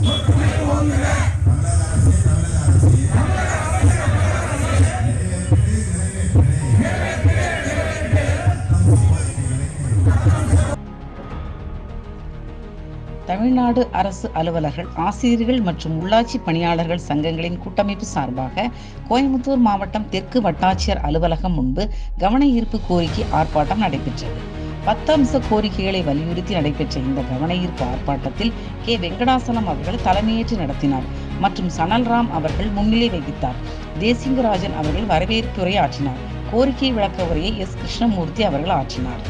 தமிழ்நாடு அரசு அலுவலர்கள் ஆசிரியர்கள் மற்றும் உள்ளாட்சி பணியாளர்கள் சங்கங்களின் கூட்டமைப்பு சார்பாக கோயம்புத்தூர் மாவட்டம் தெற்கு வட்டாட்சியர் அலுவலகம் முன்பு கவன ஈர்ப்பு கோரிக்கை ஆர்ப்பாட்டம் நடைபெற்றது. பத்தம்ச கோரிக்கைகளை வலியுறுத்தி நடைபெற்ற இந்த கவன ஈர்ப்பு ஆர்ப்பாட்டத்தில் கே. வெங்கடாசலம் அவர்கள் தலைமையேற்று நடத்தினார் மற்றும் சனல்ராம் அவர்கள் முன்னிலை வகித்தார். தேசிங்கராஜன் அவர்கள் வரவேற்புரை ஆற்றினார். கோரிக்கை விளக்க உரையை எஸ். கிருஷ்ணமூர்த்தி அவர்கள் ஆற்றினார்.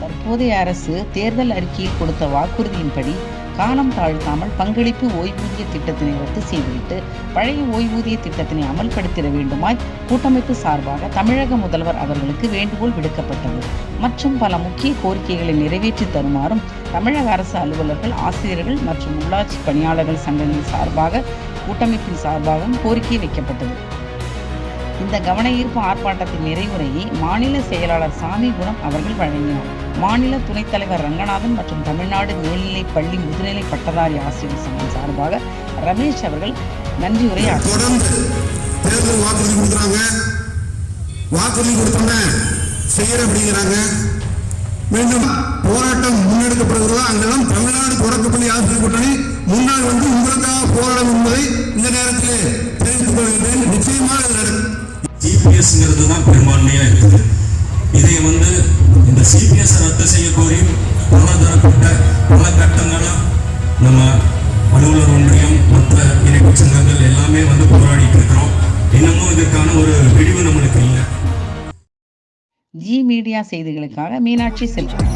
தற்போதைய அரசு தேர்தல் அறிக்கையில் கொடுத்த வாக்குறுதியின்படி காலம் தாழ்த்தாமல் பங்களிப்பு ஓய்வூதிய திட்டத்தினை ரத்து செய்துவிட்டு பழைய ஓய்வூதிய திட்டத்தினை அமல்படுத்திட வேண்டுமாய் கூட்டமைப்பு சார்பாக தமிழக முதல்வர் அவர்களுக்கு வேண்டுகோள் விடுக்கப்பட்டது. மற்றும் பல முக்கிய கோரிக்கைகளை நிறைவேற்றி தருமாறும் தமிழக அரசு அலுவலர்கள் ஆசிரியர்கள் மற்றும் உள்ளாட்சி பணியாளர்கள் சங்கங்கள் சார்பாக கூட்டமைப்பின் சார்பாகவும் கோரிக்கை வைக்கப்பட்டது. இந்த கவன ஈர்ப்பு ஆர்ப்பாட்டத்தின் நிறைவுரையை மாநில செயலாளர் சாமி குணம் அவர்கள் வழங்கினார். மாநில துணைத் தலைவர் ரங்கநாதன் மற்றும் தமிழ்நாடு மேல்நிலைப் பள்ளி முதுநிலை பட்டதாரி ஆசிரியர் சங்கம் சார்பாக ரமேஷ் அவர்கள் ஆற்றினார் தொடர்ந்து தேர்தல் வாக்குறுதி கொடுக்குறாங்க. வாக்குறுதி கொடுத்தோன்னே செய்யற அப்படிங்கிறாங்க. மீண்டும் போராட்டம் முன்னெடுக்கப்படுகிறதோ? அங்கெல்லாம் தமிழ்நாடு தொடக்கப்பள்ளி ஆசிரியர் கூட்டணி முன்னால் வந்து உங்களுக்காக போராடும் என்பதை இந்த நேரத்தில் தெரிவித்துக் கொள்கிறேன் நிச்சயமாக நடக்கும். சிபிஎஸ்ங்கிறது தான் பெரும்பான்மையா இருக்குது. இதை வந்து சிபிஎஸ் ரத்து செய்ய கோரி பல தரப்பட்ட பல கட்டங்களாக நம்ம அலுவலர் ஒன்றியம் மற்ற இணைப்பு சங்கங்கள் எல்லாமே வந்து போராடிட்டு இருக்கிறோம். இன்னமும் இதற்கான ஒரு விடிவு நம்மளுக்கு இல்லை. ஜி மீடியா செய்திகளுக்காக மீனாட்சி செல்வம்